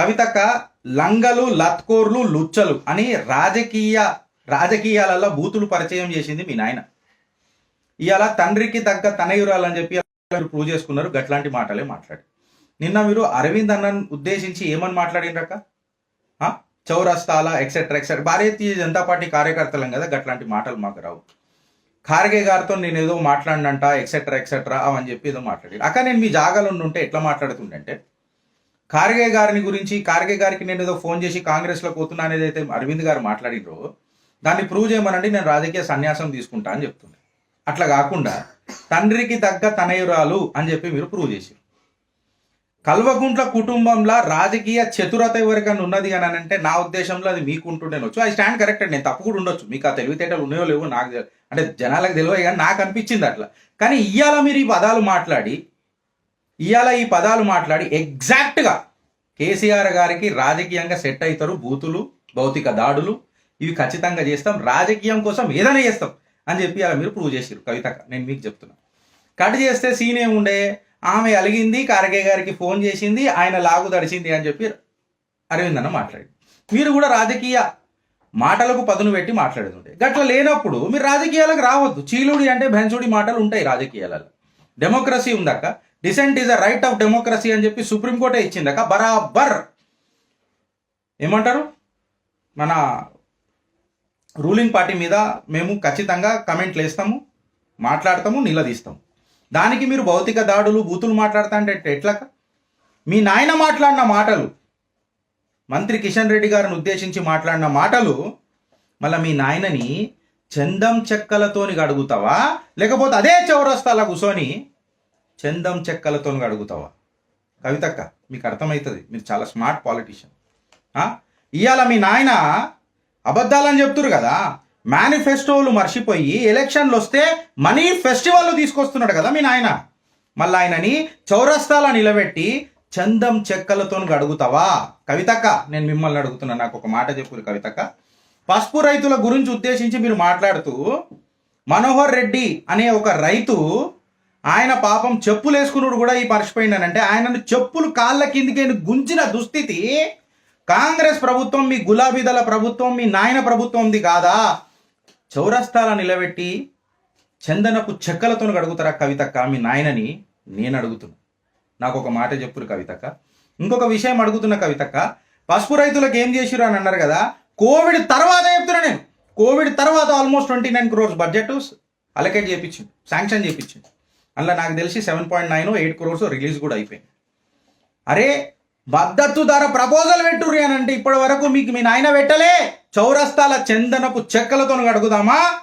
కవితక్క లంగలు లత్కోర్లు లుచ్చలు అని రాజకీయ రాజకీయాలలో బూతులు పరిచయం చేసింది మీ నాయన. ఇవాళ తండ్రికి తగ్గ తనయురాలని చెప్పి మీరు ప్రూవ్ చేసుకున్నారు గట్లాంటి మాటలే మాట్లాడి నిన్న మీరు అరవింద్ అన్నను ఉద్దేశించి ఏమని మాట్లాడినరక చౌరస్తాల etcetera etcetera Bharatiya Janata Party కార్యకర్తలం కదా గట్లాంటి మాటలు మాకు రావు. ఖార్గే గారితో నేను ఏదో మాట్లాడినంట ఎక్సెట్రా ఎక్సెట్రా అవని చెప్పి ఏదో మాట్లాడి అక్క నేను మీ జాగాలో ఉంటే ఎట్లా మాట్లాడుతుండంటే ఖార్గే గారిని గురించి ఖార్గే గారికి నేను ఏదో ఫోన్ చేసి కాంగ్రెస్లో పోతున్నా అనేది అయితే అరవింద్ గారు మాట్లాడినరో దాన్ని ప్రూవ్ చేయమనండి నేను రాజకీయ సన్యాసం తీసుకుంటా అని చెప్తుండే అట్లా కాకుండా తండ్రికి తగ్గ తనయురాలు అని చెప్పి మీరు ప్రూవ్ చేశారు. కల్వకుంట్ల కుటుంబంలో రాజకీయ చతురత ఎవరికైనా ఉన్నది అని అంటే నా ఉద్దేశంలో అది మీకు ఉంటుండేనొచ్చు ఐ స్టాండ్ కరెక్ట్ నేను తప్పు కూడా ఉండొచ్చు. మీకు ఆ తెలివితేటలు ఉన్నాయో లేవో నాకు అంటే జనాలకు తెలియదు కానీ నాకు అనిపించింది అట్లా. కానీ ఇయ్యాల మీరు ఈ పదాలు మాట్లాడి ఇవాళ ఈ పదాలు మాట్లాడి ఎగ్జాక్ట్గా కేసీఆర్ గారికి రాజకీయంగా సెట్ అవుతారు బూతులు భౌతిక దాడులు. ఇవి ఖచ్చితంగా చేస్తాం. రాజకీయం కోసం ఏదైనా చేస్తాం అని చెప్పి అలా మీరు ప్రూవ్ చేసారు కవిత నేను మీకు చెప్తున్నా. కట్ చేస్తే సీన్ ఏముండే? ఆమె అలిగింది కార్గే గారికి ఫోన్ చేసింది ఆయన లాగు దడిచింది అని చెప్పి అరవింద్ అన్న మాట్లాడి మీరు కూడా రాజకీయ మాటలకు పదును పెట్టి మాట్లాడుతుంటే. గట్ల లేనప్పుడు మీరు రాజకీయాలకు రావద్దు. చీలుడి అంటే భెంచుడి మాటలు ఉంటాయి రాజకీయాలలో. డెమోక్రసీ ఉందక్క. Dissent is a right of democracy అని చెప్పి సుప్రీంకోర్టే ఇచ్చిందక బరాబర్. ఏమంటారు? మన రూలింగ్ పార్టీ మీద మేము ఖచ్చితంగా కమెంట్లు వేస్తాము మాట్లాడతాము నిలదీస్తాము. దానికి మీరు భౌతిక దాడులు బూతులు మాట్లాడతా అంటే ఎట్లా మీ నాయన మాట్లాడిన మాటలు మంత్రి కిషన్ రెడ్డి గారిని ఉద్దేశించి మాట్లాడిన మాటలు మళ్ళీ మీ నాయనని చందం చెక్కలతోని గడుగుతావా? లేకపోతే అదే చౌరస్తాల కూర్చొని చందం చెక్కలతోని గడుగుతావా కవితక్క మీకు అర్థమవుతుంది మీరు చాలా స్మార్ట్ పాలిటీషియన్. ఇవాళ మీ నాయన అబద్ధాలని చెప్తురు కదా. మేనిఫెస్టోలు మర్చిపోయి ఎలక్షన్లు వస్తే మనీ ఫెస్టివల్ తీసుకొస్తున్నాడు కదా మీ నాయన. మళ్ళీ ఆయనని చౌరస్తాల నిలబెట్టి చందం చెక్కలతో అడుగుతావా కవితక్క నేను మిమ్మల్ని అడుగుతున్నా నాకు ఒక మాట చెప్పురు కవితక్క. పసుపు రైతుల గురించి ఉద్దేశించి మీరు మాట్లాడుతూ మనోహర్ రెడ్డి అనే ఒక రైతు ఆయన పాపం చెప్పులు వేసుకున్నాడు కూడా ఈ మర్చిపోయిందనంటే ఆయనను చెప్పులు కాళ్ళ కిందికి గుంజిన దుస్థితి కాంగ్రెస్ ప్రభుత్వం మీ గులాబీదల ప్రభుత్వం మీ నాయన ప్రభుత్వంది కాదా? చౌరస్తాల నిలబెట్టి చందనపు చెక్కలతో అడుగుతారా కవితక్క? మీ నాయనని నేను అడుగుతున్నా. నాకు ఒక మాట చెప్పురు కవితక్క. ఇంకొక విషయం అడుగుతున్న కవితక్క పసుపు రైతులకు ఏం చేసిరు అని అన్నారు కదా కోవిడ్ తర్వాత చెప్తున్నా నేను. కోవిడ్ తర్వాత almost twenty nine crores budget allocate చేయించింది శాంక్షన్ చేయించింది అందులో నాకు తెలిసి seven point nine eight crores release కూడా అయిపోయింది. అరే మద్దతు ధర ప్రపోజల్ పెట్టుర్రి అని అంటే ఇప్పటి వరకు మీకు మీ నాయన పెట్టలే. చౌరస్తాల చందనపు చెక్కలతో అడుగుదామా?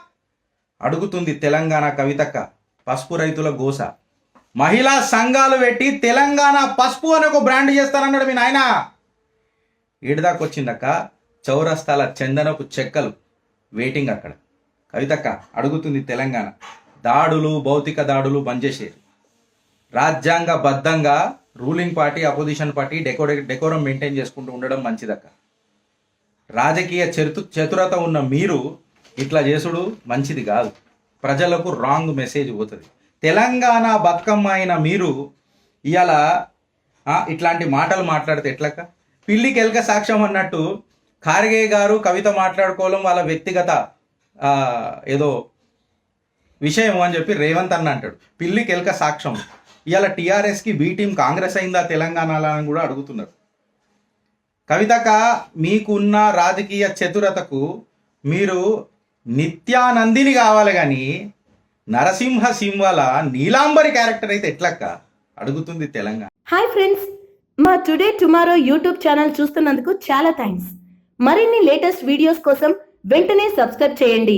అడుగుతుంది తెలంగాణ కవితక్క పసుపు రైతుల గోస. మహిళా సంఘాలు పెట్టి తెలంగాణ పసుపు అని ఒక బ్రాండ్ చేస్తారన్నాడు మీ నాయన. ఈడదాకా వచ్చిందక్క చౌరస్తాల చందనపు చెక్కలు వెయిటింగ్ అక్కడ. కవితక్క అడుగుతుంది తెలంగాణ. దాడులు భౌతిక దాడులు బంద్ రాజ్యాంగ రాజ్యాంగబద్ధంగా రూలింగ్ పార్టీ అపోజిషన్ పార్టీ డెకోరే డెకోరం మెయింటైన్ చేసుకుంటూ ఉండడం మంచిదక్క. రాజకీయ చతు చతురత ఉన్న మీరు ఇట్లా చేసుడు మంచిది కాదు. ప్రజలకు రాంగ్ మెసేజ్ పోతుంది. తెలంగాణ బతుకమ్మ అయిన మీరు ఇవాళ ఇట్లాంటి మాటలు మాట్లాడితే ఎట్లక్క? పిల్లికి ఎలక సాక్ష్యం అన్నట్టు ఖార్గే గారు కవిత మాట్లాడుకోవడం వాళ్ళ వ్యక్తిగత ఏదో విషయం అని చెప్పి రేవంత్ అన్న అంటాడు. పిల్లి ఎలక సాక్ష్యం. ఇవాళ టీఆర్ఎస్కి బీ టీం కాంగ్రెస్ అయిందా తెలంగాణలో అని కూడా అడుగుతున్నారు. కవితక మీకున్న రాజకీయ చతురతకు మీరు నిత్యానందిని కావాలి కానీ నరసింహ సింహల నీలాంబరి క్యారెక్టర్ అయితే ఎట్లక్క? అడుగుతుంది తెలంగాణ. హాయ్ ఫ్రెండ్స్ మా టుడే టుమారో యూట్యూబ్ ఛానల్ చూస్తున్నందుకు చాలా థ్యాంక్స్ మరిన్ని లేటెస్ట్ వీడియోస్ కోసం వెంటనే సబ్స్క్రైబ్ చేయండి.